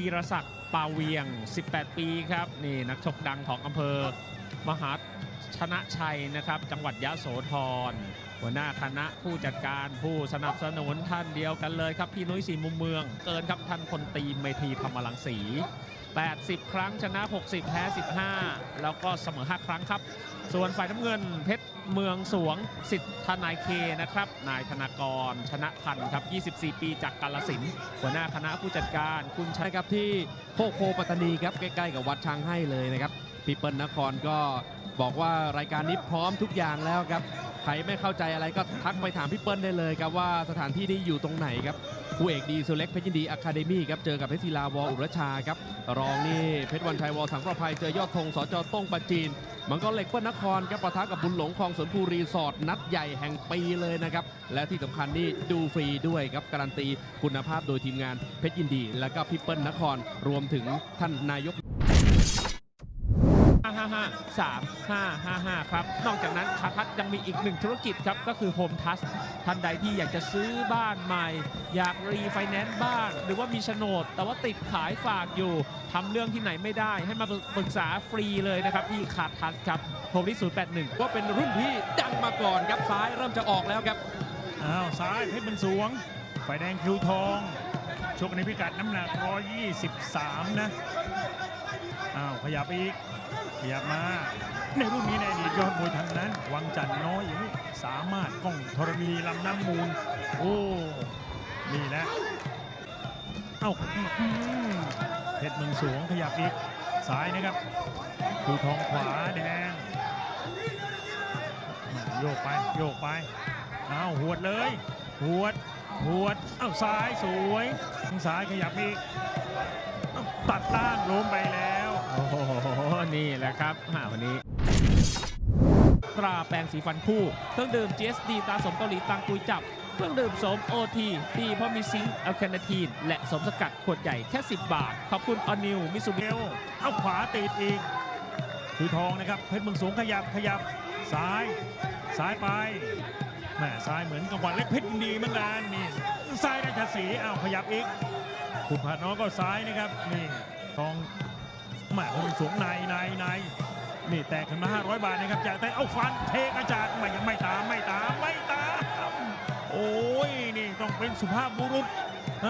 ธีรศักดิ์ปาเวียง 18 ปีครับ นี่นักชกดังของอำเภอมหา ชนะชัยนะครับ จังหวัดยะโสธรหัวหน้าคณะผู้จัดการผู้สนับสนุนท่านเดียวกันเลยครับ พี่นุ้ยสีมุมเมือง เกินครับท่านพลตรีเมธีธรรมรังสี 80 ครั้งชนะ 60 แพ้ 15 แล้วก็เสมอ 5 ครั้งครับ ส่วนฝ่ายน้ำเงินเพชรเมืองสวงสิทธทนายเคนะครับ นายธนากรชนะพันธ์ครับ 24 ปีจากกาลสินหัวหน้าคณะผู้จัดการคุณชัยครับที่โคกโพปัตตานีครับใกล้ๆกับวัดช้างให้เลยนะครับพี่เปิ้ลนครก็ บอกว่ารายการนี้พร้อมทุกอย่างแล้วครับ ใครไม่เข้าใจอะไรก็ทักไปถามพี่เปิ้ลได้เลยครับว่าสถานที่นี้อยู่ตรงไหนครับคู่เอกดีสุเล็กเพชรยินดีอะคาเดมี่ครับเจอกับเพชรศิลาวออุรชาครับรองนี่เพชรวันชัยวอสังประภัยเจอยอดธงสจต้งปาจีนมังกรเหล็กเปิ้ลนครครับปะทะกับบุญหลงคลองสวนภูรีสอร์ทนัดใหญ่แห่งปีเลยนะครับ และที่สำคัญนี่ดูฟรีด้วยครับ การันตีคุณภาพโดยทีมงานเพชรยินดี และก็พี่เปิ้ลนครรวมถึงท่านนายก 3555 ครับ นอกจากนั้นคาทัศยังมีอีกหนึ่งธุรกิจครับ ก็คือโฮมทัสท่านใดที่อยากจะซื้อบ้านใหม่ อยากรีไฟแนนซ์บ้าน หรือว่ามีโฉนด แต่ว่าติดขายฝากอยู่ทำเรื่องที่ไหนไม่ได้ ให้มาปรึกษาฟรีเลยนะครับที่คาทัสครับโทรที่ 081 ก็เป็นรุ่นพี่ดังมาก่อนครับซ้ายเริ่มจะออกแล้วครับอ้าวซ้ายเพชรบุญสวงไฟแดงคิวทองชกในพิกัดน้ำหนัก 123 นะอ้าวขยับอีก ขยับมา ในรุ่นนี้ในอดีตยอดมวยทางนั้น วังจันทร์น้อยอย่างนี้สามารถกล้องธรณีลำน้ำมูล โอ้นี่แหละเอ้าอื้อหือเพชรเมืองสวงขยับอีกซ้ายนะครับคิวทองขวาแดงโยกไปโยกไปอ้าวหวดเลยหวดหวดอ้าวซ้ายสวยทางซ้ายขยับอีกตัดล่างล้มไปแล้ว นี่แหละครับอ่าวันนี้ ตราแปรงสีฟันคู่ เครื่องดื่ม GSD ตาสมเกาหลีตังกุยจับ เครื่องดื่มสม OT ดีเพราะมีซิงค์แอลคาเนทีน และสมสกัดขวดใหญ่แค่ 10 บาท ขอบคุณออนิวมิสุเอบิวเอาขวาติดอีกคือทองนะครับ เพชรเมืองสูงขยับขยับซ้าย ซ้ายไปแม่ซ้ายเหมือนกับวันเล็กเพชรยินดีเหมือนกันนี่ซ้ายราชสีห์อ้าวขยับอีกคุณผัดน้องก็ซ้ายนะครับนี่ทอง แม่เพชรเมืองสูงในในในนี่แตกขึ้นมา500 บาทนะครับจากแต่เอาฟันเทกระจาดไม่ยังไม่ตามไม่ตามไม่ตามโอ้ยนี่ต้องเป็นสุภาพบุรุษ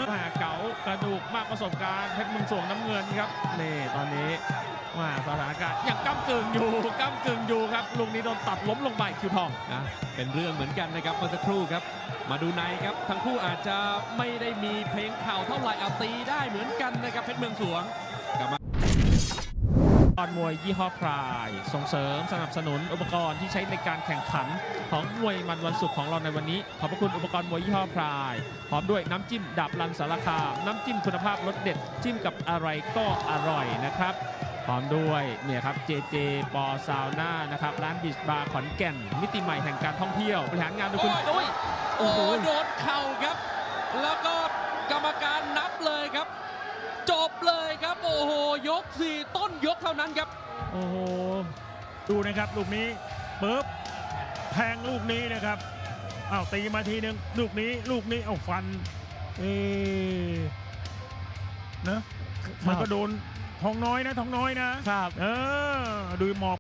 มหาเก๋ากระดูกมากประสบการณ์เพชรเมืองสวงน้ำเงินครับนี่ตอนนี้ว่าสถานการณ์ยังก้ากึ่งอยู่ก้ากึ่งอยู่ครับลูกนี้โดนตัดล้มลงไปคิวทองนะเป็นเรื่องเหมือนกันนะครับเมื่อสักครู่ครับ มาดูในครับทั้งคู่อาจจะไม่ได้มีเพลงเข่าเท่าไหร่เอาตีได้เหมือนกันนะครับเพชรเมืองสวงกลับมา อุปกรณ์มวยยี่ห้อพราย ส่งเสริมสนับสนุนอุปกรณ์ที่ใช้ในการแข่งขันของมวยมันวันศุกร์ของเราในวันนี้ ขอบพระคุณอุปกรณ์มวยยี่ห้อพราย พร้อมด้วยน้ำจิ้มดับรันสารคาม น้ำจิ้มคุณภาพรสเด็ด จิ้มกับอะไรก็อร่อยนะครับพร้อมด้วยเนี่ยครับ JJ ปอซาวน่านะครับร้านบิชบาร์ขอนแก่น มิติใหม่แห่งการท่องเที่ยวบริหารงานโดยคุณโอ้ยโอ้ยโอ้โอ้โหโหโดนเข่าครับ แล้วก็กรรมการนับเลยครับ จบเลยครับ โอ้โห ยกสี่ต้นยกเท่านั้นครับ โอ้โห ดูนะครับลูกนี้ปึ๊บแทงลูกนี้นะครับอ้าวตีมาทีหนึ่งลูกนี้ลูกนี้เอาฟันเอ๊ะนะมันก็โดนทองน้อยนะทองน้อยนะครับ เออดูหมอบ